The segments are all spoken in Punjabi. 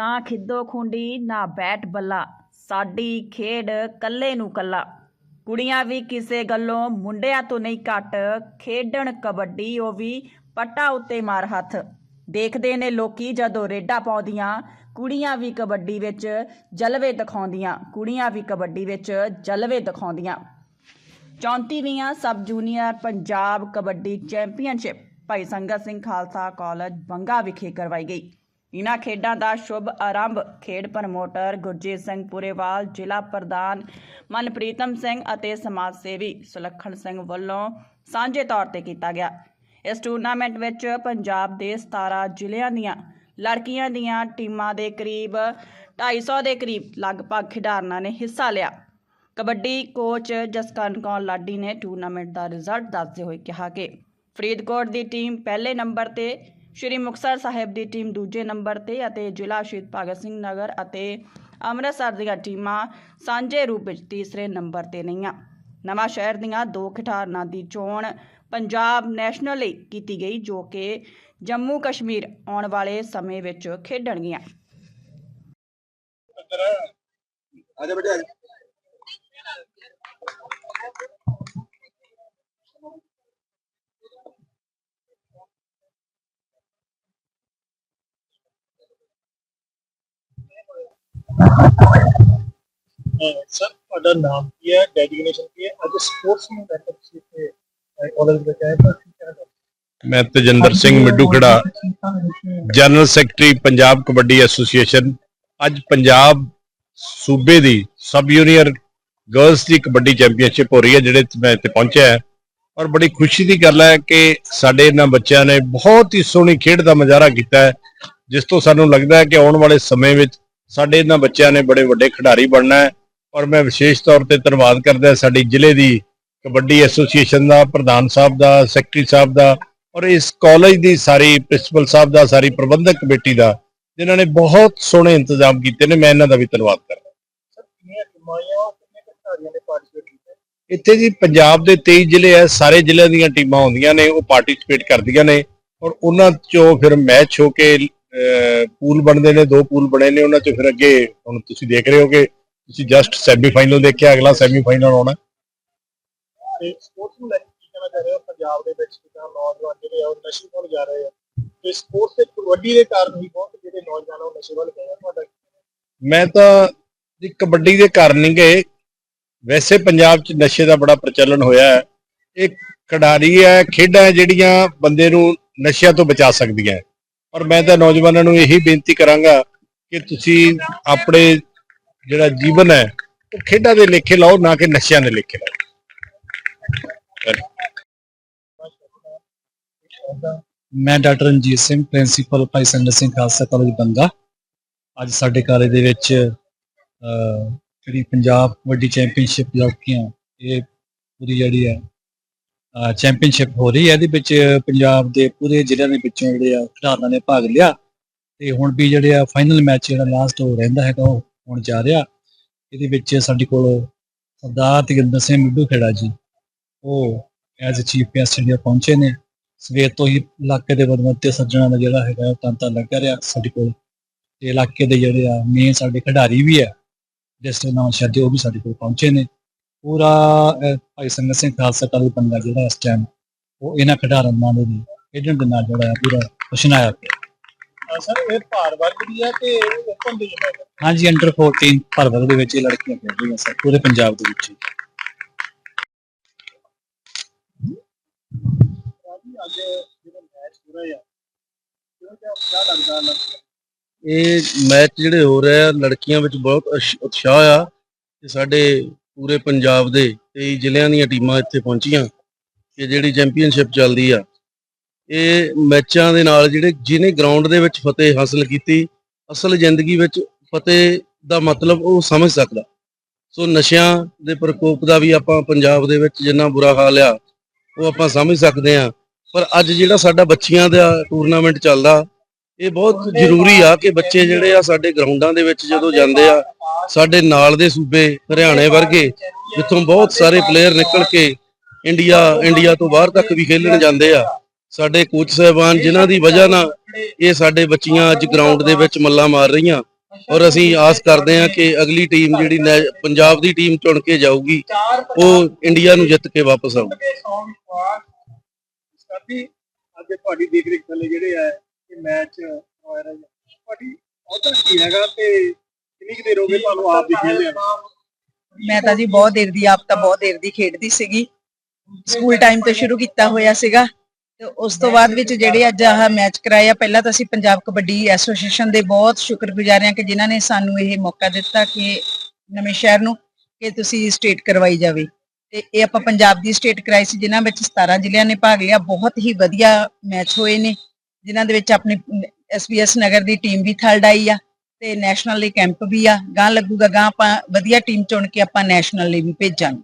ਨਾ ਖਿੱਦੋ ਖੁੰਡੀ, ਨਾ ਬੈਟ ਬੱਲਾ। ਸਾਡੀ ਖੇਡ ਕੱਲੇ ਨੂੰ ਕੱਲਾ। ਕੁੜੀਆਂ ਵੀ ਕਿਸੇ ਗੱਲੋਂ ਮੁੰਡਿਆਂ ਤੋਂ ਨਹੀਂ ਘੱਟ। ਖੇਡਣ ਕਬੱਡੀ, ਉਹ ਵੀ ਪੱਟਾ ਉੱਤੇ ਮਾਰ ਹੱਥ। ਦੇਖਦੇ ਨੇ ਲੋਕੀ ਜਦੋਂ ਰੇਡਾ ਪਾਉਂਦੀਆਂ, ਕੁੜੀਆਂ ਵੀ ਕਬੱਡੀ ਵਿੱਚ ਜਲਵੇ ਦਿਖਾਉਂਦੀਆਂ। ਕੁੜੀਆਂ ਵੀ ਕਬੱਡੀ ਵਿੱਚ ਜਲਵੇ ਦਿਖਾਉਂਦੀਆਂ। 34ਵੀਂ sub junior Punjab kabaddi championship. Bhai Sangat Singh Khalsa college, Banga ਵਿਖੇ ਕਰਵਾਈ ਗਈ। ਇਨ੍ਹਾਂ ਖੇਡਾਂ ਦਾ ਸ਼ੁਭ ਆਰੰਭ ਖੇਡ ਪ੍ਰਮੋਟਰ ਗੁਰਜੀਤ ਸਿੰਘ ਪੁਰੇਵਾਲ, ਜ਼ਿਲ੍ਹਾ ਪ੍ਰਧਾਨ ਮਨਪ੍ਰੀਤਮ ਸਿੰਘ ਅਤੇ ਸਮਾਜ ਸੇਵੀ ਸੁਲੱਖਣ ਸਿੰਘ ਵੱਲੋਂ ਸਾਂਝੇ ਤੌਰ ਤੇ ਕੀਤਾ ਗਿਆ। ਇਸ ਟੂਰਨਾਮੈਂਟ ਵਿੱਚ ਪੰਜਾਬ ਦੇ 17 ਜ਼ਿਲ੍ਹਿਆਂ ਦੀਆਂ ਲੜਕੀਆਂ ਦੀਆਂ ਟੀਮਾਂ ਦੇ ਕਰੀਬ 250 ਦੇ ਕਰੀਬ ਲਗਭਗ ਖਿਡਾਰਨਾਂ ਨੇ ਹਿੱਸਾ ਲਿਆ। ਕਬੱਡੀ ਕੋਚ ਜਸਕਰਨ ਕੌਰ ਲਾਡੀ ਨੇ ਟੂਰਨਾਮੈਂਟ ਦਾ ਰਿਜ਼ਲਟ ਦੱਸਦੇ ਹੋਏ ਕਿਹਾ ਕਿ ਫਰੀਦਕੋਟ ਦੀ ਟੀਮ ਪਹਿਲੇ ਨੰਬਰ ਤੇ ਸ਼੍ਰੀ ਮੁਕਤਸਰ ਸਾਹਿਬ ਦੀ ਟੀਮ ਦੂਜੇ ਨੰਬਰ ਤੇ ਅਤੇ ਜ਼ਿਲ੍ਹਾ ਸ਼ਹੀਦ ਭਗਤ ਸਿੰਘ ਨਗਰ ਅਤੇ ਅੰਮ੍ਰਿਤਸਰ ਦੀਆਂ ਟੀਮਾਂ ਸਾਂਝੇ ਰੂਪ ਵਿੱਚ ਤੀਸਰੇ ਨੰਬਰ ਤੇ ਰਹੀਆਂ। ਨਵਾਂ ਸ਼ਹਿਰ ਦੀਆਂ ਦੋ ਖਿਡਾਰਨਾਂ ਦੀ ਚੋਣ ਪੰਜਾਬ ਨੈਸ਼ਨਲ ਲਈ ਕੀਤੀ ਗਈ, ਜੋ ਕਿ ਜੰਮੂ ਕਸ਼ਮੀਰ ਆਉਣ ਵਾਲੇ ਸਮੇਂ ਵਿੱਚ ਖੇਡਣਗੀਆਂ। ਆਜਾ ਬੇਟਾ ਸਰ, ਤੁਹਾਡਾ ਨਾਮ ਕੀ ਹੈ? ਡੈਡੀਨੇਸ਼ਨ ਕੀ ਹੈ? ਅੱਜ ਸਪੋਰਟਸ ਨੂੰ ਲੈ ਕੇ ਤੁਸੀਂ ਇੱਥੇ ਕਾਲਜ ਵਿੱਚ ਤਾਂ ਕੀ ਕਹਿਣਾ ਮੈਂ ਤੇਜਿੰਦਰ ਸਿੰਘ ਮਿੱਡੂ ਖੜਾ general secretary Punjab kabaddi association ਅੱਜ ਪੰਜਾਬ ਸੂਬੇ ਦੀ ਸਬ ਜੂਨੀਅਰ ਗਰਲਸ ਦੀ ਕਬੱਡੀ ਚੈਂਪੀਅਨਸ਼ਿਪ ਹੋ ਰਹੀ ਹੈ, ਜਿਹੜੇ ਮੈਂ ਇੱਥੇ ਪਹੁੰਚਿਆ ਹੈ। ਔਰ ਬੜੀ ਖੁਸ਼ੀ ਦੀ ਗੱਲ ਹੈ ਕਿ ਸਾਡੇ ਇਹਨਾਂ ਬੱਚਿਆਂ ਨੇ ਬਹੁਤ ਹੀ ਸੋਹਣੀ ਖੇਡ ਦਾ ਮੁਜ਼ਾਹਰਾ ਕੀਤਾ ਹੈ, ਜਿਸ ਤੋਂ ਸਾਨੂੰ ਲੱਗਦਾ ਹੈ ਕਿ ਆਉਣ ਵਾਲੇ ਸਮੇਂ ਵਿੱਚ ਸਾਡੇ ਇਹਨਾਂ ਬੱਚਿਆਂ ਨੇ ਬੜੇ ਵੱਡੇ ਖਿਡਾਰੀ ਬਣਨਾ ਹੈ। ਔਰ ਮੈਂ ਵਿਸ਼ੇਸ਼ ਤੌਰ ਤੇ ਧੰਨਵਾਦ ਕਰਦਾ ਸਾਡੀ ਜ਼ਿਲ੍ਹੇ ਦੀ ਕਬੱਡੀ ਐਸੋਸੀਏਸ਼ਨ ਦਾ ਪ੍ਰਧਾਨ ਸਾਹਿਬ ਦਾ ਸੈਕਟਰੀ ਸਾਹਿਬ ਦਾ ਔਰ ਇਸ ਕਾਲਜ ਦੀ ਸਾਰੀ ਪ੍ਰਿੰਸੀਪਲ ਸਾਹਿਬ ਦਾ ਸਾਰੀ ਪ੍ਰਬੰਧਕ ਕਮੇਟੀ ਦਾ ਜਿਨ੍ਹਾਂ ਨੇ ਬਹੁਤ ਸੋਹਣੇ ਇੰਤਜ਼ਾਮ ਕੀਤੇ ਨੇ ਮੈਂ ਇਹਨਾਂ ਦਾ ਵੀ ਧੰਨਵਾਦ ਕਰਦਾ ਸਰ ਕਿੰਨੀਆਂ ਟੀਮਾਂ ਕਿੰਨੇ ਖਿਡਾਰੀਆਂ ਨੇ ਪਾਰਟਿਸਿਪੇਟ ਕੀਤਾ ਇੱਥੇ ਜੀ ਪੰਜਾਬ ਦੇ 23 ਜ਼ਿਲ੍ਹੇ ਐ ਸਾਰੇ ਜ਼ਿਲ੍ਹਿਆਂ ਦੀਆਂ ਟੀਮਾਂ ਆਉਂਦੀਆਂ ਨੇ ਉਹ ਪਾਰਟਿਸਿਪੇਟ ਕਰਦੀਆਂ ਨੇ ਔਰ ਉਹਨਾਂ ਚੋਂ ਫਿਰ ਮੈਚ ਹੋ ਕੇ ਪੂਲ ਬਣਦੇ ਨੇ ਦੋ ਪੂਲ ਬਣੇ ਨੇ ਉਹਨਾਂ ਚੋਂ ਫਿਰ ਅੱਗੇ ਹੁਣ ਤੁਸੀਂ ਦੇਖ ਰਹੇ ਹੋ ਕਿ ਤੁਸੀਂ ਜਸਟ ਸੈਮੀਫਾਈਨਲ ਦੇਖਿਆ ਅਗਲਾ ਸੈਮੀਫਾਈਨਲ ਆਉਣਾ। ਤੇ ਸਪੋਰਟਸ ਨੂੰ ਲੈ ਕੇ ਕੀ ਕਹਿਣਾ ਚਾਹ ਰਹੇ ਹੋ? ਪੰਜਾਬ ਦੇ ਵਿੱਚ ਕਿਦਾਂ ਨੌਜਵਾਨ ਜਿਹੜੇ ਆ ਉਹ ਨਸ਼ੇ ਵੱਲ ਜਾ ਰਹੇ ਆ। ਤੇ ਸਪੋਰਟਸ ਤੇ ਕਬੱਡੀ ਦੇ ਕਾਰਨ ਹੀ ਬਹੁਤ ਜਿਹੜੇ ਨੌਜਵਾਨ ਆ ਉਹ ਨਸ਼ੇ ਵੱਲ ਗਏ ਆ। ਤੁਹਾਡਾ ਮੈਂ ਤਾਂ ਜੀ ਕਬੱਡੀ ਦੇ ਕਾਰਨ ਨਹੀਂ ਗਏ। ਵੈਸੇ ਪੰਜਾਬ 'ਚ ਨਸ਼ੇ ਦਾ ਬੜਾ ਪ੍ਰਚਲਨ ਹੋਇਆ ਹੈ। ਇਹ ਖਿਡਾਰੀ ਹੈ ਖੇਡਾਂ ਹੈ ਜਿਹੜੀਆਂ ਬੰਦੇ ਨੂੰ ਨਸ਼ਿਆਂ ਤੋਂ ਬਚਾ ਸਕਦੀਆਂ ਹੈ। ਔਰ ਮੈਂ ਤਾਂ ਨੌਜਵਾਨਾਂ ਨੂੰ ਇਹੀ ਬੇਨਤੀ ਕਰਾਂਗਾ ਕਿ ਤੁਸੀਂ ਆਪਣੇ ਜਿਹੜਾ ਜੀਵਨ ਹੈ ਉਹ ਖੇਡਾਂ ਦੇ ਲੇਖੇ ਲਾਓ ਨਾ ਕਿ ਨਸ਼ਿਆਂ ਦੇ ਲੇਖੇ ਲਾਓ। ਮੈਂ ਡਾਕਟਰ ਰਣਜੀਤ ਸਿੰਘ ਪ੍ਰਿੰਸੀਪਲ ਭਾਈ ਸੰਗਤ ਸਿੰਘ ਖਾਲਸਾ ਕਾਲਜ ਬੰਗਾ। ਅੱਜ ਸਾਡੇ ਕਾਲਜ ਦੇ ਵਿੱਚ ਅਹ, ਜਿਹੜੀ ਪੰਜਾਬ ਕਬੱਡੀ ਚੈਂਪੀਅਨਸ਼ਿਪ ਲੜਕੀਆਂ ਇਹ ਪੂਰੀ ਜਿਹੜੀ ਹੈ ਚੈਂਪੀਅਨਸ਼ਿਪ ਹੋ ਰਹੀ ਹੈ, ਇਹਦੇ ਵਿੱਚ ਪੰਜਾਬ ਦੇ ਪੂਰੇ ਜ਼ਿਲ੍ਹਿਆਂ ਦੇ ਵਿੱਚੋਂ ਜਿਹੜੇ ਆ ਖਿਡਾਰੀਆਂ ਨੇ ਭਾਗ ਲਿਆ ਤੇ ਹੁਣ ਵੀ ਜਿਹੜੇ ਆ ਫਾਈਨਲ ਮੈਚ ਜਿਹੜਾ ਲਾਸਟ ਹੋ ਰਹਿੰਦਾ ਹੈਗਾ, ਉਹ ਹੁਣ ਜਾ ਰਿਹਾ। ਇਹਦੇ ਵਿੱਚ ਸਾਡੇ ਕੋਲ ਸਰਦਾਰ ਤੇਜਿੰਦਰ ਸਿੰਘ ਮਿੱਡੂ ਖੇੜਾ ਜੀ, ਉਹ ਐਜ਼ ਚੀਫ ਗੈਸਟ ਇੰਡੀਆ ਪਹੁੰਚੇ ਨੇ। ਸਵੇਰ ਤੋਂ ਹੀ ਇਲਾਕੇ ਦੇ ਬਦਮਤੇ ਸੱਜਣਾ ਦਾ ਜਿਹੜਾ ਹੈਗਾ ਉਹ ਤਾਂਤਾ ਲੱਗਾ ਰਿਹਾ ਸਾਡੇ ਕੋਲ। ਤੇ ਇਲਾਕੇ ਦੇ ਜਿਹੜੇ ਆ ਮੇਨ ਸਾਡੇ ਖਿਡਾਰੀ ਵੀ ਆ ਜਿਸ ਦੇ ਨਾਮ ਸ਼ਾਦੇ ਉਹ ਵੀ ਸਾਡੇ ਕੋਲ ਪਹੁੰਚੇ ਨੇ। ਪੂਰਾ ਭਾਈ ਸੰਗਤ ਸਿੰਘ ਖਾਲਸਾ ਕਾਲਜ ਬੰਦਾ ਜਿਹੜਾ ਇਸ ਟਾਈਮ ਉਹ ਇਹਨਾਂ ਖਿਡਾਰਨ ਨਾਲ ਦੇ ਖੇਡਣ ਦੇ ਨਾਲ ਜਿਹੜਾ ਪੂਰਾ ਪਿਆ। ਸਰ ਇਹ ਭਾਰ ਵਰਗ ਹੈ ਤੇ ਓਪਨ ਦੀ ਹੈ? ਹਾਂਜੀ ਅੰਡਰ 14 ਭਰਵਰ ਦੇ ਵਿੱਚ ਇਹ ਲੜਕੀਆਂ ਖੇਡ ਰਹੀਆਂ ਸਰ ਪੂਰੇ ਪੰਜਾਬ ਦੇ ਵਿੱਚ ਇਹ ਮੈਚ ਜਿਹੜੇ ਹੋ ਰਹੇ ਆ ਲੜਕੀਆਂ ਵਿੱਚ ਬਹੁਤ ਉਤਸ਼ਾਹ ਆ ਕਿ ਸਾਡੇ ਪੂਰੇ ਪੰਜਾਬ ਦੇ 23 ਜ਼ਿਲ੍ਹਿਆਂ ਦੀਆਂ ਟੀਮਾਂ ਇੱਥੇ ਪਹੁੰਚੀਆਂ ਕਿ ਜਿਹੜੀ ਚੈਂਪੀਅਨਸ਼ਿਪ ਚੱਲਦੀ ਆ, ਇਹ ਮੈਚਾਂ ਦੇ ਨਾਲ ਜਿਹੜੇ ਜਿਹਨੇ ਗਰਾਊਂਡ ਦੇ ਵਿੱਚ ਫਤਿਹ ਹਾਸਲ ਕੀਤੀ, ਅਸਲ ਜ਼ਿੰਦਗੀ ਵਿੱਚ ਫਤਿਹ ਦਾ ਮਤਲਬ ਉਹ ਸਮਝ ਸਕਦਾ। ਸੋ ਨਸ਼ਿਆਂ ਦੇ ਪ੍ਰਕੋਪ ਦਾ ਵੀ ਆਪਾਂ ਪੰਜਾਬ ਦੇ ਵਿੱਚ ਜਿੰਨਾ ਬੁਰਾ ਹਾਲ ਆ, ਉਹ ਆਪਾਂ ਸਮਝ ਸਕਦੇ ਆ ਪਰ ਅੱਜ ਜਿਹੜਾ ਸਾਡਾ ਬੱਚੀਆਂ ਦਾ ਟੂਰਨਾਮੈਂਟ ਚੱਲਦਾ ਇਹ ਬਹੁਤ ਜ਼ਰੂਰੀ ਆ ਕਿ ਬੱਚੇ ਜਿਹੜੇ ਆ ਸਾਡੇ ਗਰਾਊਂਡਾਂ ਦੇ ਵਿੱਚ ਜਦੋਂ ਜਾਂਦੇ ਆ ਸਾਡੇ ਨਾਲ ਦੇ ਸੂਬੇ ਹਰਿਆਣੇ ਵਰਗੇ ਜਿੱਥੋਂ ਬਹੁਤ ਸਾਰੇ ਪਲੇਅਰ ਨਿਕਲ ਕੇ ਇੰਡੀਆ ਇੰਡੀਆ ਤੋਂ ਬਾਹਰ ਤੱਕ ਵੀ ਖੇਲਣ ਜਾਂਦੇ ਆ। ਸਾਡੇ ਕੋਚ ਸਾਹਿਬਾਨ ਜਿਨ੍ਹਾਂ ਦੀ ਵਜ੍ਹਾ ਨਾਲ ਇਹ ਸਾਡੇ ਬੱਚੀਆਂ ਅੱਜ ਗਰਾਊਂਡ ਦੇ ਵਿੱਚ ਮੱਲਾ ਮਾਰ ਰਹੀਆਂ। ਔਰ ਅਸੀਂ ਆਸ ਕਰਦੇ ਹਾਂ ਕਿ ਅਗਲੀ ਟੀਮ ਜਿਹੜੀ ਪੰਜਾਬ ਦੀ ਟੀਮ ਚੁਣ ਕੇ ਜਾਊਗੀ ਉਹ ਇੰਡੀਆ ਨੂੰ ਜਿੱਤ ਕੇ ਵਾਪਸ ਆਊ। ਦੇ ਸੌ ਵਿਸ਼ਵਾਸ ਸਾਡੀ ਅੱਜ ਤੁਹਾਡੀ ਦੇਖ ਰੇਖ ਥੱਲੇ ਜਿਹੜੇ ਆ ਇਹ ਮੈਚ ਹੋਇਆ ਰਿਹਾ ਤੁਹਾਡੀ ਉਹਦਾ ਕੀ ਹੈਗਾ ਤੇ ਕਿੰਨੀ ਕੁ ਦੇਰ ਹੋ ਗਈ ਤੁਹਾਨੂੰ ਆਪ ਦੀ ਖੇਡਦੇ ਆ ਮੈਂ ਤਾਂ ਜੀ ਬਹੁਤ ਦੇਰ ਦੀ ਆਪ ਤਾਂ ਬਹੁਤ ਦੇਰ ਦੀ ਖੇਡਦੀ ਸੀਗੀ। ਸਕੂਲ ਟਾਈਮ ਤੋਂ ਸ਼ੁਰੂ ਕੀਤਾ ਹੋਇਆ ਸੀਗਾ। ਤੇ ਉਸ ਤੋਂ ਬਾਅਦ ਵਿੱਚ ਜਿਹੜੇ ਅੱਜ ਆਹ ਮੈਚ ਕਰਾਇਆ ਪਹਿਲਾਂ ਤਾਂ ਅਸੀਂ ਪੰਜਾਬ ਕਬੱਡੀ ਐਸੋਸੀਏਸ਼ਨ ਦੇ ਬਹੁਤ ਸ਼ੁਕਰਗੁਜ਼ਾਰ ਹਾਂ ਕਿ ਜਿਨ੍ਹਾਂ ਨੇ ਸਾਨੂੰ ਇਹ ਮੌਕਾ ਦਿੱਤਾ ਕਿ ਨਵੇਂ ਸ਼ਹਿਰ ਨੂੰ ਕਿ ਤੁਸੀਂ ਸਟੇਟ ਕਰਵਾਈ ਜਾਵੇ। ਤੇ ਇਹ ਆਪਾਂ ਪੰਜਾਬ ਦੀ ਸਟੇਟ ਕਰਾਈ ਸੀ ਜਿਨ੍ਹਾਂ ਵਿੱਚ 17 ਜ਼ਿਲ੍ਹਿਆਂ ਨੇ ਭਾਗ ਲਿਆ। ਬਹੁਤ ਹੀ ਵਧੀਆ ਮੈਚ ਹੋਏ ਨੇ। ਜਿਨ੍ਹਾਂ ਦੇ ਵਿੱਚ ਆਪਣੀ ਐਸਬੀਐਸ ਨਗਰ ਦੀ ਟੀਮ ਵੀ ਥਰਡ ਆਈ ਆ ਤੇ ਨੈਸ਼ਨਲ ਲਈ ਕੈਂਪ ਵੀ ਆ। ਗਾਂ ਲੱਗੂਗਾ ਗਾਂ ਆਪਾਂ ਵਧੀਆ ਟੀਮ ਚੁਣ ਕੇ ਆਪਾਂ ਨੈਸ਼ਨਲ ਲਈ ਵੀ ਭੇਜਾਂਗੇ।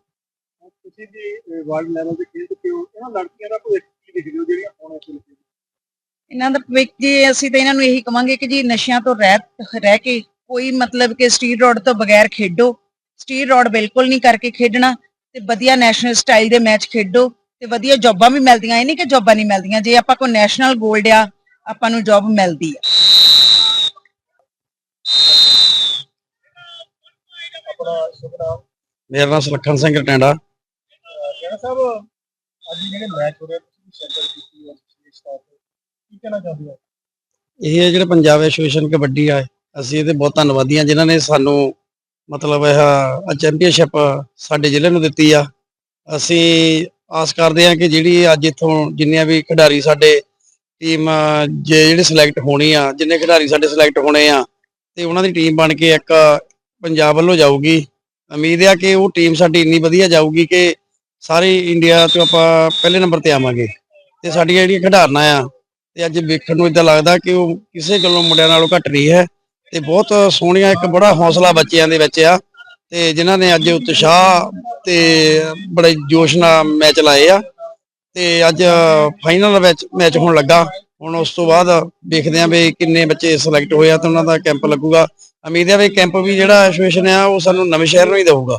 ਤੁਸੀਂ ਵੀ ਵਰਲਡ ਲੈਵਲ ਤੇ ਖੇਡ ਹੋ ਇਹਨਾਂ ਲੜਕੀਆਂ ਦਾ ਕੋਈ ਕੀ ਦਿਖਦੇ ਹੋ ਜਿਹੜੀਆਂ ਹੁਣ ਇਸ ਵੇਲੇ ਇਹਨਾਂ ਦਾ ਭਵਿੱਖ ਜੀ ਅਸੀਂ ਤਾਂ ਇਹਨਾਂ ਨੂੰ ਇਹੀ ਕਵਾਂਗੇ ਕਿ ਜੀ ਨਸ਼ਿਆਂ ਤੋਂ ਰਹਿ ਰਹਿ ਕੇ ਕੋਈ ਮਤਲਬ ਕਿ ਸਟੀਰ ਰੋਡ ਤੋਂ ਬਗੈਰ ਖੇਡੋ। ਸਟੀਰ ਰੋਡ ਬਿਲਕੁਲ ਨਹੀਂ ਕਰਕੇ ਖੇਡਣਾ ਤੇ ਵਧੀਆ ਨੈਸ਼ਨਲ ਸਟਾਈਲ ਦੇ ਮੈਚ ਖੇਡੋ। ਤੇ ਵਧੀਆ ਜੌਬਾਂ ਵੀ ਮਿਲਦੀਆਂ ਇਹ ਨਹੀਂ ਕਿ ਜੌਬਾਂ ਨਹੀਂ ਮਿਲਦੀਆਂ ਜੇ ਆਪਾਂ ਕੋ ਨੈਸ਼ਨਲ 골ਡ ਆ ਆਪਾਂ ਨੂੰ ਜੌਬ ਮਿਲਦੀ ਆ। ਆਪਣਾ ਮੇਰਾ ਨਾਮ ਸੁਲੱਖਣ ਸਿੰਘ ਟੈਂਡਾ ਜਨਾ ਸਾਹਿਬ ਅੱਜ ਜਿਹੜੇ ਮੈਚ ਹੋ ਰਹੇ ਤੁਸੀਂ ਸੈਂਟਰ ਕੀਤੀ ਹੈ ਇਸ ਤੌਰ ਤੇ ਕੀ ਕਹਿਣਾ ਚਾਹੁੰਦੇ ਹੋ? ਇਹ ਹੈ ਜਿਹੜੇ ਪੰਜਾਬ ਐਸੋਸੀਏਸ਼ਨ ਕਬੱਡੀ ਆ ਅਸੀਂ ਇਹਦੇ ਬਹੁਤ ਧੰਨਵਾਦੀ ਹਾਂ ਜਿਨ੍ਹਾਂ ਨੇ ਸਾਨੂੰ ਮਤਲਬ ਇਹ ਚੈਂਪੀਅਨਸ਼ਿਪ ਸਾਡੇ ਜ਼ਿਲ੍ਹੇ ਨੂੰ ਦਿੱਤੀ ਆ। ਅਸੀਂ ਆਸ ਕਰਦੇ ਹਾਂ ਕਿ ਜਿਹੜੀ ਅੱਜ ਇੱਥੋਂ ਜਿੰਨੀਆਂ ਵੀ ਖਿਡਾਰੀ ਸਾਡੇ ਟੀਮ ਜੇ ਜਿਹੜੇ ਸਿਲੈਕਟ ਹੋਣੀ ਆ, ਜਿੰਨੇ ਖਿਡਾਰੀ ਸਾਡੇ ਸਿਲੈਕਟ ਹੋਣੇ ਆ, ਤੇ ਉਹਨਾਂ ਦੀ ਟੀਮ ਬਣ ਕੇ ਇੱਕ ਪੰਜਾਬ ਵੱਲੋਂ ਜਾਊਗੀ। ਉਮੀਦ ਆ ਕਿ ਉਹ ਟੀਮ ਸਾਡੀ ਇੰਨੀ ਵਧੀਆ ਜਾਊਗੀ ਕਿ ਸਾਰੇ ਇੰਡੀਆ ਤੋਂ ਆਪਾਂ ਪਹਿਲੇ ਨੰਬਰ ਤੇ ਆਵਾਂਗੇ। ਤੇ ਸਾਡੀਆਂ ਜਿਹੜੀਆਂ ਖਿਡਾਰਨਾਂ ਆ, ਤੇ ਅੱਜ ਵੇਖਣ ਨੂੰ ਇਦਾਂ ਲੱਗਦਾ ਕਿ ਉਹ ਕਿਸੇ ਗੱਲੋਂ ਮੁੰਡਿਆਂ ਨਾਲੋਂ ਘੱਟ ਨਹੀਂ ਹੈ। ਤੇ ਬਹੁਤ ਸੋਹਣੀਆਂ ਇੱਕ ਬੜਾ ਹੌਸਲਾ ਬੱਚਿਆਂ ਦੇ ਵਿੱਚ ਆ। ਤੇ ਜਿਨ੍ਹਾਂ ਨੇ ਅੱਜ ਉਤਸ਼ਾਹ ਤੇ ਬੜੇ ਜੋਸ਼ ਨਾਲ ਮੈਚ ਲਾਏ ਆ ਤੇ ਅੱਜ ਫਾਈਨਲ ਵਿੱਚ ਮੈਚ ਹੋਣ ਲੱਗਾ। ਹੁਣ ਉਸ ਤੋਂ ਬਾਅਦ ਦੇਖਦੇ ਆਂ ਵੀ ਕਿੰਨੇ ਬੱਚੇ ਸਿਲੈਕਟ ਹੋਏ ਆ ਤੇ ਉਹਨਾਂ ਦਾ ਕੈਂਪ ਲੱਗੂਗਾ। ਉਮੀਦ ਹੈ ਵੀ ਕੈਂਪ ਵੀ ਜਿਹੜਾ ਐਸੋਸੀਏਸ਼ਨ ਆ ਉਹ ਸਾਨੂੰ ਨਵੇਂ ਸ਼ਹਿਰ ਨੂੰ ਹੀ ਦੇਊਗਾ।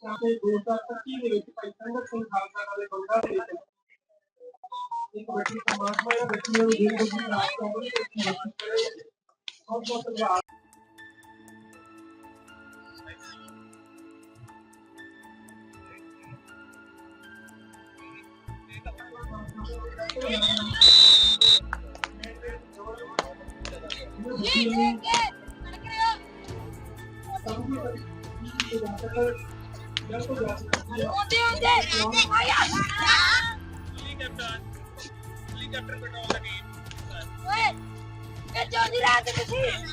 ਚਾਹੇ 2025 ਦੇ ਵਿੱਚ ਭਾਈ ਸੰਗਤ ਸਿੰਘ ਖਾਲਸਾ ਵਾਲੇ ਬੰਦਾ ਦੇ ਵਿੱਚ ਇੱਕ ਵੱਡੀ ਪਰਮਾਤਮਾ ਨੇ ਬੱਚਿਆਂ ਨੂੰ ਜਿਹੜੀ ਬੱਚੀ ਰਾਤ ਤੋਂ ਬੜੀ ਬਹੁਤ ਬਹੁਤ ਧੰਨਵਾਦ ਮੈਂ ਬੇਨਤੀ ਕਰਦਾ ਸਰਦਾਰ ਸੁਰਿੰਦਰ ਸਿੰਘ ਜੀ ਦੀ ਸਰਕਾਰ ਦੇ ਪੰਜਾਬ ਦੀ ਐਸੋਸੀਏਸ਼ਨ ਸਰਦਾਰ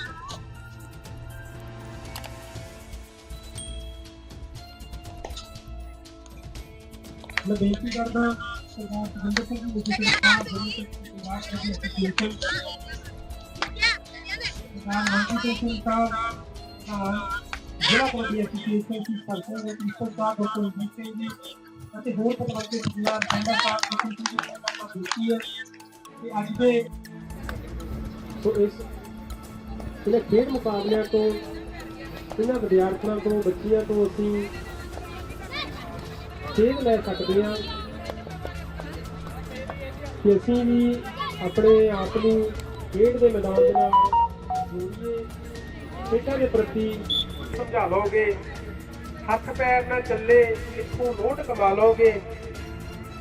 ਮੰਤਰੀ ਸਿੰਘ ਸਾਹਿਬ ਨਾਲ ਜ਼ਿਲ੍ਹਾ ਕਬੱਡੀ ਐਸੋਸੀਏਸ਼ਨ ਦੀ ਸਰਕਾਰ ਦੇ ਪ੍ਰਿੰਸੀਪਲ ਡਾਕਟਰ ਰਣਜੀਤ ਸਿੰਘ ਜੀ ਅਤੇ ਹੋਰ ਪਤਵੰਤੇ ਜ਼ਿਲ੍ਹਾ ਟੈਂਡਰ ਸਾਹਿਬ ਦੀ ਸਿੰਘ ਜੀ ਦਾ ਹੈ ਕਿ ਅੱਜ ਦੇ ਸੋ ਇਸ ਇਹਨਾਂ ਖੇਡ ਮੁਕਾਬਲਿਆਂ ਤੋਂ ਇਹਨਾਂ ਵਿਦਿਆਰਥੀਆਂ ਤੋਂ ਬੱਚਿਆਂ ਤੋਂ ਅਸੀਂ ਸੇਧ ਲੈ ਸਕਦੇ ਹਾਂ ਕਿ ਅਸੀਂ ਵੀ ਆਪਣੇ ਆਪ ਨੂੰ ਖੇਡ ਦੇ ਮੈਦਾਨ ਦੇ ਨਾਲ ਜੋੜੀਏ। ਖੇਡਾਂ ਦੇ ਪ੍ਰਤੀ ਸਮਝਾ ਲਓਗੇ ਹੱਥ ਪੈਰ ਨਾ ਚੱਲੇ ਇੱਥੋਂ ਨੋਟ ਕਮਾ ਲਓਗੇ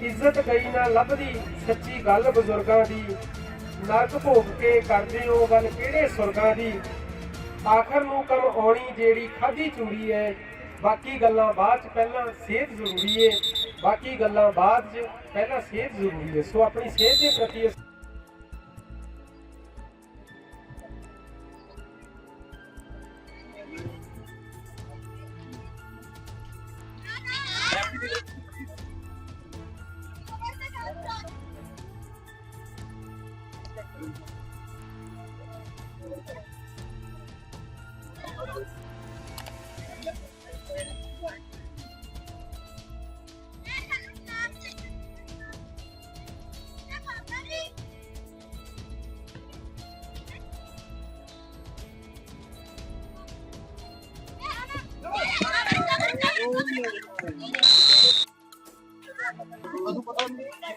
ਇੱਜ਼ਤ ਗਈ ਨਾ ਲੱਭਦੀ, ਸੱਚੀ ਗੱਲ ਬਜ਼ੁਰਗਾਂ ਦੀ। ਨਰਕ ਭੋਗ ਕੇ ਕਰਦੇ ਹੋ ਗੱਲ ਕਿਹੜੇ ਸੁਰਗਾਂ ਦੀ? ਆਖਰ ਨੂੰ ਕੰਮ ਆਉਣੀ ਜਿਹੜੀ ਖਾਦੀ ਚੂੜੀ ਐ ਬਾਕੀ ਗੱਲਾਂ ਬਾਅਦ ਚ ਪਹਿਲਾਂ ਸਿਹਤ ਜ਼ਰੂਰੀ ਏ। ਬਾਕੀ ਗੱਲਾਂ ਬਾਅਦ 'ਚ ਪਹਿਲਾਂ ਸਿਹਤ ਜ਼ਰੂਰੀ ਹੈ ਸੋ ਆਪਣੀ ਸਿਹਤ ਦੇ ਪ੍ਰਤੀ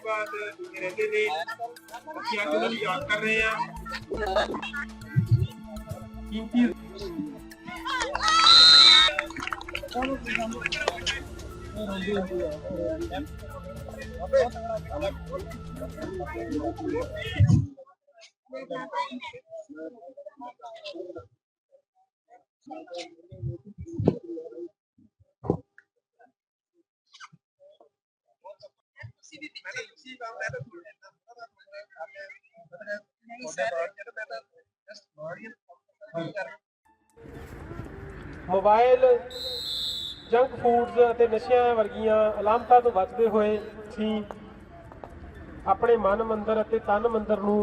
ਬਾਤ ਰਹਿੰਦੇ ਨੇ ਅਸੀਂ ਅੱਜ ਉਹਨਾਂ ਨੂੰ ਯਾਦ ਕਰ ਰਹੇ ਹਾਂ। ਕੀਮਤੀ ਮੋਬਾਈਲ ਜੰਕ ਫੂਡਸ ਅਤੇ ਨਸ਼ਿਆਂ ਵਰਗੀਆਂ ਅਲਾਮਤਾਂ ਤੋਂ ਬਚਦੇ ਹੋਏ ਅਸੀਂ ਆਪਣੇ ਮਨ ਮੰਦਰ ਅਤੇ ਤਨ ਮੰਦਰ ਨੂੰ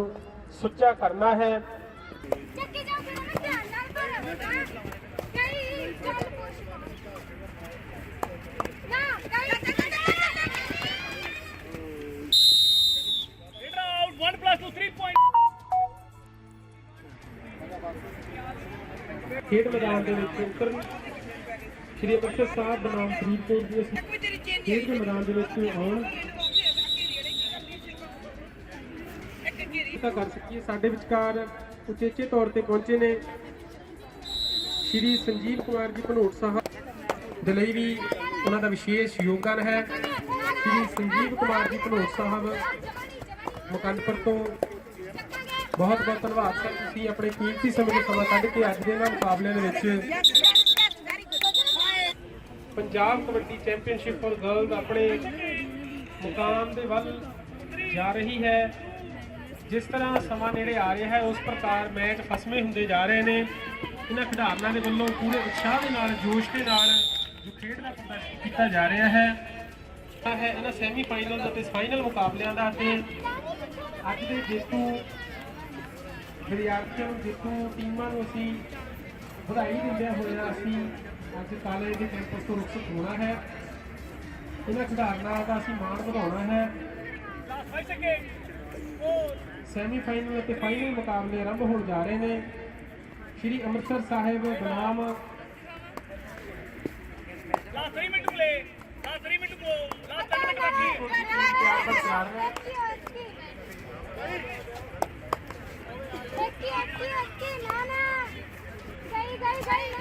ਸੁੱਚਾ ਕਰਨਾ ਹੈ। ਚੱਕੀ ਜਾ ਕੇ ਉਹਨੂੰ ਧਿਆਨ ਨਾਲ ਭਰੋ ਖੇਡ ਮੈਦਾਨ ਦੇ ਵਿੱਚ ਉਤਰਨ। ਸ਼੍ਰੀ ਅੰਮ੍ਰਿਤਸਰ ਸਾਹਿਬ ਬਨਾਮ ਫਰੀਦਕੋਟ ਦੀ ਅਸੀਂ ਖੇਡ ਦੇ ਮੈਦਾਨ ਦੇ ਵਿੱਚ ਆਉਣ। ਤਾਂ ਕਰ ਸਕੀਏ, ਸਾਡੇ ਵਿਚਕਾਰ ਉਚੇਚੇ ਤੌਰ ਤੇ ਪਹੁੰਚੇ ਨੇ ਸ਼੍ਰੀ ਸੰਜੀਵ ਕੁਮਾਰ ਜੀ ਭਨੋਟ ਸਾਹਿਬ। ਦੇ ਲਈ ਵੀ ਉਹਨਾਂ ਦਾ ਵਿਸ਼ੇਸ਼ ਯੋਗਦਾਨ ਹੈ। ਸ਼੍ਰੀ ਸੰਜੀਵ ਕੁਮਾਰ ਜੀ ਭਨੋਟ ਸਾਹਿਬ ਮੁਕੰਦਪੁਰ ਤੋਂ ਬਹੁਤ ਬਹੁਤ ਧੰਨਵਾਦ ਸਰ, ਤੁਸੀਂ ਆਪਣੇ ਕੀਮਤੀ ਸਮੇਂ ਤੋਂ ਸਮਾਂ ਕੱਢ ਕੇ ਅੱਜ ਦੇ ਇਹਨਾਂ ਮੁਕਾਬਲਿਆਂ ਦੇ ਵਿੱਚ Punjab kabaddi championship for girls ਆਪਣੇ ਮੁਕਾਮ ਦੇ ਵੱਲ ਜਾ ਰਹੀ ਹੈ। ਜਿਸ ਤਰ੍ਹਾਂ ਸਮਾਂ ਨੇੜੇ ਆ ਰਿਹਾ ਹੈ, ਉਸ ਪ੍ਰਕਾਰ ਮੈਚ ਫਸਵੇਂ ਹੁੰਦੇ ਜਾ ਰਹੇ ਨੇ। ਇਹਨਾਂ ਖਿਡਾਰਨਾਂ ਦੇ ਵੱਲੋਂ ਪੂਰੇ ਉਤਸ਼ਾਹ ਦੇ ਨਾਲ, ਜੋਸ਼ ਦੇ ਨਾਲ ਜੋ ਖੇਡ ਦਾ ਪ੍ਰਦਰਸ਼ਨ ਕੀਤਾ ਜਾ ਰਿਹਾ ਹੈ ਇਹ ਹੈ ਇਹਨਾਂ ਸੈਮੀ ਫਾਈਨਲ ਅਤੇ ਫਾਈਨਲ ਮੁਕਾਬਲਿਆਂ ਦਾ ਤੇ ਅੱਜ ਦੇ ਜੇਤੂ ਵਿਦਿਆਰਥੀਆਂ ਨੂੰ ਜਿੱਥੋਂ ਟੀਮਾਂ ਨੂੰ ਅਸੀਂ ਵਧਾਈ ਦਿੰਦਿਆਂ ਹੋਇਆ ਅਸੀਂ ਅੱਜ ਕਾਲਜ ਦੇ ਕੈਂਪਸ ਤੋਂ ਰੁਖਸਤ ਹੋਣਾ ਹੈ ਇਹਨਾਂ ਖਿਡਾਰਨਾਂ ਦਾ ਅਸੀਂ ਮਾਣ ਵਧਾਉਣਾ ਹੈ ਸੈਮੀਫਾਈਨਲ ਅਤੇ ਫਾਈਨਲ ਮੁਕਾਬਲੇ ਆਰੰਭ ਹੋਣ ਜਾ ਰਹੇ ਨੇ Shri Amritsar Sahib ਬਨਾਮ Last three minutes to play. Last three minutes to go. Last ten minutes back ਤਿਆਰ ਬਰ ਤਿਆਰ ਹੈ ਅੱਕੀ ਅੱਕੀ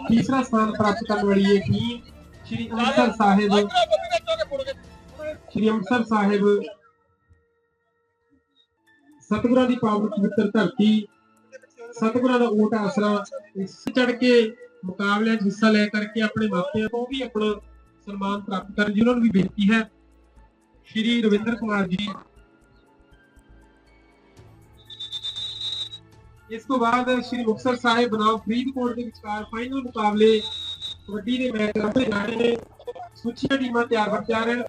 ਤੀਸਰਾ ਸਥਾਨ ਪ੍ਰਾਪਤ ਕਰਨ ਵਾਲੀ ਇਹ ਟੀਮ ਸ਼੍ਰੀ ਅੰਮ੍ਰਿਤਸਰ ਸਾਹਿਬ ਸ਼੍ਰੀ ਅੰਮ੍ਰਿਤਸਰ ਸਾਹਿਬ। ਸਤਿਗੁਰਾਂ ਦੀ ਪਾਵਨ ਪਵਿੱਤਰ ਧਰਤੀ। ਸਤਿਗੁਰਾਂ ਦਾ ਓਟ ਆਸਰਾ ਇਸ ਚੜ ਕੇ ਮੁਕਾਬਲਿਆਂ 'ਚ ਹਿੱਸਾ ਲੈ ਕਰਕੇ ਆਪਣੇ ਮਾਪਿਆਂ ਤੋਂ ਵੀ ਆਪਣਾ ਸਨਮਾਨ ਪ੍ਰਾਪਤ ਕਰਨ ਜਿਨ੍ਹਾਂ ਨੂੰ ਵੀ ਬੇਨਤੀ ਹੈ। ਸ਼੍ਰੀ ਰਵਿੰਦਰ ਕੁਮਾਰ ਜੀ ਇਸ ਤੋਂ ਬਾਅਦ ਸ਼੍ਰੀ ਮੁਕਤਸਰ ਸਾਹਿਬ ਬਨਾਮ ਫਰੀਦਕੋਟ ਦੇ ਵਿਚਕਾਰ ਫਾਈਨਲ ਮੁਕਾਬਲੇ ਕਬੱਡੀ ਦੇ ਮੈਚ ਰੱਖੇ ਜਾਣੇ ਨੇ। ਸੁੱਚੀਆਂ ਟੀਮਾਂ ਤਿਆਰ ਬਰ ਤਿਆਰ ਹਨ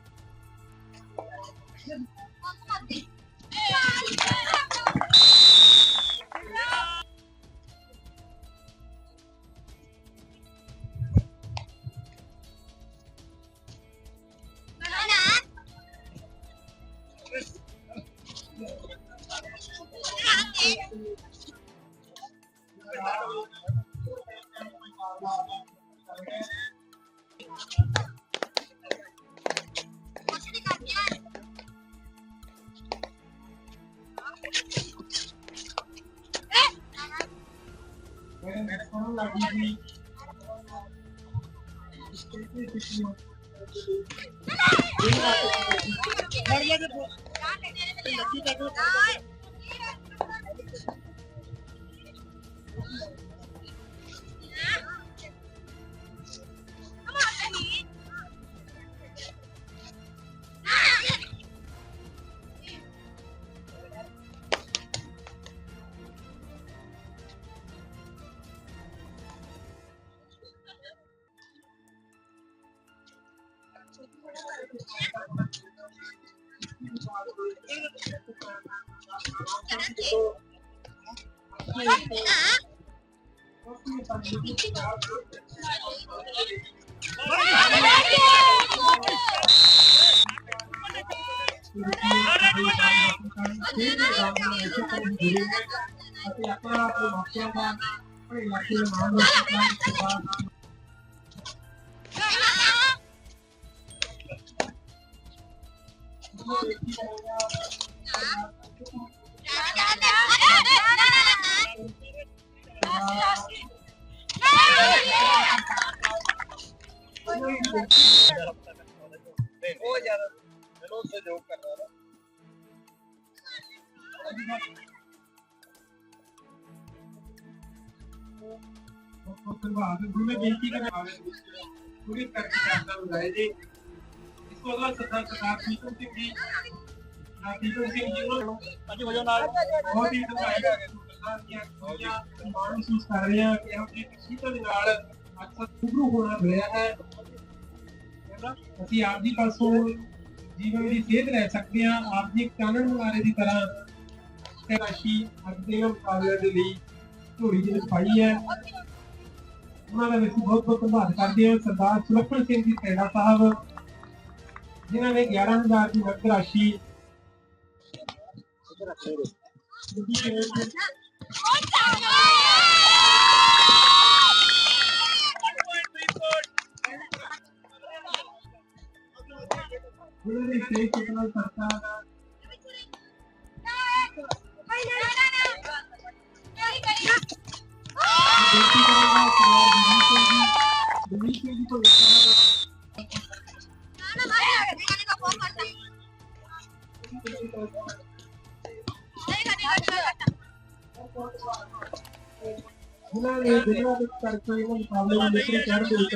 ਕਰਨਾ ਆਵੇ ਪੂਰੀ ਕਰਕੇ ਕਰਦਾ ਬਹੁਤ ਹੀ ਧੰਨਵਾਦ ਸਰਦਾਰ ਦੀਆਂ ਖੁਸ਼ੀਆਂ ਮਾਣ ਮਹਿਸੂਸ ਕਰ ਰਹੇ ਹਾਂ ਕਿ ਆਪਣੀ ਖੁਸ਼ੀਆਂ ਦੇ ਨਾਲ ਅਕਸਰ ਰੂਬਰੂ ਹੋਣਾ ਮਿਲਿਆ ਹੈ ਅਸੀਂ ਆਪ ਜੀ ਪਾਸੋਂ ਜੀਵਨ ਦੀ ਸੇਧ ਲੈ ਸਕਦੇ ਹਾਂ ਆਪ ਜੀ ਇੱਕ ਚਾਨਣ ਮੁਨਾਰੇ ਦੀ ਤਰ੍ਹਾਂ ਤੇ ਰਾਸ਼ੀ ਦੇ ਮੁਕਾਬਲੇ ਦੇ ਲਈ। ਝੋਲੀ ਦੇ ਵਿੱਚ ਪਾਈ ਹੈ। ਉਹਨਾਂ ਦਾ ਵੀ ਬਹੁਤ ਬਹੁਤ ਧੰਨਵਾਦ ਕਰਦੇ ਹਾਂ। ਸਰਦਾਰ ਸੁਲੱਖਣ ਸਿੰਘ ਜੀ ਸੈਣਾ ਸਾਹਿਬ ਜਿਨ੍ਹਾਂ ਨੇ 11000 ਦੀ ਨਕਦ ਰਾਸ਼ੀ। ਉਹਨਾਂ ਦੇ ਸੇਵ ਕਿਤਨਾ ਸਰਕਾਰ ਦਾ ਕਰਾਂਗਾ ਸਰਦਾਰ ਗੁਰਮੀਤ ਸਿੰਘ ਜੀ ਗੁਰਮੀਤ ਸਿੰਘ ਜੀ ਤੋਂ ਵਿਚਾਰ ਉਹਨਾਂ ਨੇ ਜ਼ਿਲ੍ਹਾ ਦੇ ਕਰਕੇ ਇਹਨਾਂ ਮੁਕਾਬਲੇ ਨੂੰ ਨਿਕਲੇ ਚੜ੍ਹ ਦੇ ਵਿੱਚ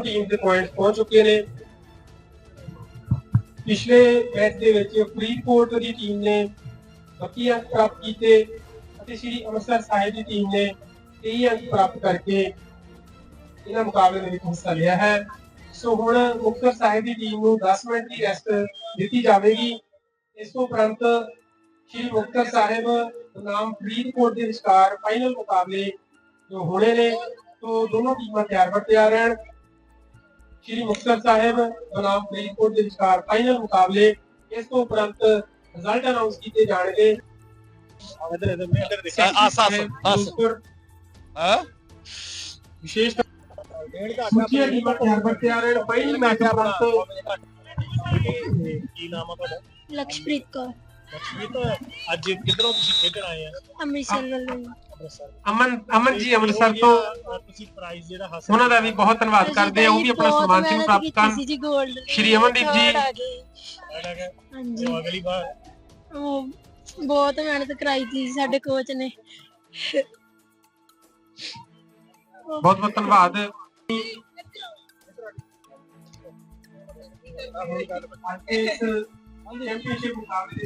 ਦੋਨੋਂ ਟੀਮ ਦੇ ਪੁਆਇੰਟ ਪਹੁੰਚ ਚੁੱਕੇ ਨੇ। ਪਿਛਲੇ ਮੈਚ ਦੇ ਵਿੱਚ ਫਰੀਦਕੋਟ ਦੀ ਟੀਮ ਨੇ 32 ਅੰਕ ਪ੍ਰਾਪਤ ਕੀਤੇ ਅਤੇ ਸ੍ਰੀ ਅੰਮ੍ਰਿਤਸਰ ਸਾਹਿਬ ਦੀ ਟੀਮ ਨੇ 23 ਅੰਕ ਪ੍ਰਾਪਤ ਕਰਕੇ ਇਹਨਾਂ ਮੁਕਾਬਲੇ ਦੇ ਵਿੱਚ ਹਿੱਸਾ ਲਿਆ ਹੈ। ਸੋ ਹੁਣ ਮੁਕਤਸਰ ਸਾਹਿਬ ਦੀ ਟੀਮ ਨੂੰ 10 ਮਿੰਟ ਦੀ ਰੈਸਟ ਦਿੱਤੀ ਜਾਵੇਗੀ। ਇਸ ਤੋਂ ਉਪਰੰਤ ਸ੍ਰੀ ਮੁਕਤਸਰ ਸਾਹਿਬ ਨਾਮ ਫਰੀਦਕੋਟ ਦੇ ਵਿਚਕਾਰ ਫਾਈਨਲ ਮੁਕਾਬਲੇ ਜੋ ਹੋਣੇ ਨੇ, ਤੋਂ ਦੋਨੋਂ ਟੀਮਾਂ ਤਿਆਰ ਬਰ ਤਿਆਰ ਰਹਿਣ। ਸ਼੍ਰੀ ਮੁਕਤਸਰ ਸਾਹਿਬ ਬਨਾਮ ਫਰੀਦਕੋਟ ਦੇ ਵਿਚਕਾਰ ਫਾਈਨਲ ਮੁਕਾਬਲੇ ਇਸ ਤੋਂ ਉਪਰੰਤ ਰਿਜ਼ਲਟ ਅਨਾਉਂਸ ਕੀਤੇ ਜਾਣਗੇ ਆਸ ਆਸ ਆਸ ਫਿਰੋਜ਼ਪੁਰ ਹਾਂ ਵਿਸ਼ੇਸ਼ ਸੁਚੀਆਂ ਟੀਮਾਂ ਤਿਆਰ ਬਰ ਤਿਆਰ ਹਨ ਪਹਿਲੀ ਮੈਚ ਉਪਰੰਤ ਕੀ ਨਾਮ ਆ ਤੁਹਾਡਾ? ਲਕਸ਼ਪ੍ਰੀਤ ਕੌਰ। ਲక్ష్ਮੀਤ ਅੱਜ ਕਿੱਧਰੋਂ ਤੁਸੀਂ ਖੇਡਣ ਆਏ ਆ? ਅੰਮ੍ਰਿਤਸਰ ਵੱਲੋਂ। ਅੰਮ੍ਰਿਤਸਰ ਅਮਨ ਅਮਨ ਜੀ ਅੰਮ੍ਰਿਤਸਰ ਤੋਂ ਤੁਸੀਂ ਪ੍ਰਾਈਜ਼ ਜਿਹੜਾ ਹਾਸਲ ਉਹਨਾਂ ਦਾ ਵੀ ਬਹੁਤ ਧੰਨਵਾਦ ਕਰਦੇ ਆ ਉਹ ਵੀ ਆਪਣਾ ਸਨਮਾਨ ਸਿੰਘ ਪ੍ਰਾਪਤ ਕਰਨ। ਸ਼੍ਰੀ ਅਮਨਦੀਪ ਜੀ। ਹਾਂਜੀ। ਤੇ ਅਗਲੀ ਵਾਰ। ਉਹ ਬਹੁਤ ਮਿਹਨਤ ਕਰਾਈ ਸੀ ਸਾਡੇ ਕੋਚ ਨੇ। ਬਹੁਤ ਬਹੁਤ ਧੰਨਵਾਦ। ਇਸ ਚੈਂਪੀਅਨਸ਼ਿਪ ਮੁਕਾਬਲੇ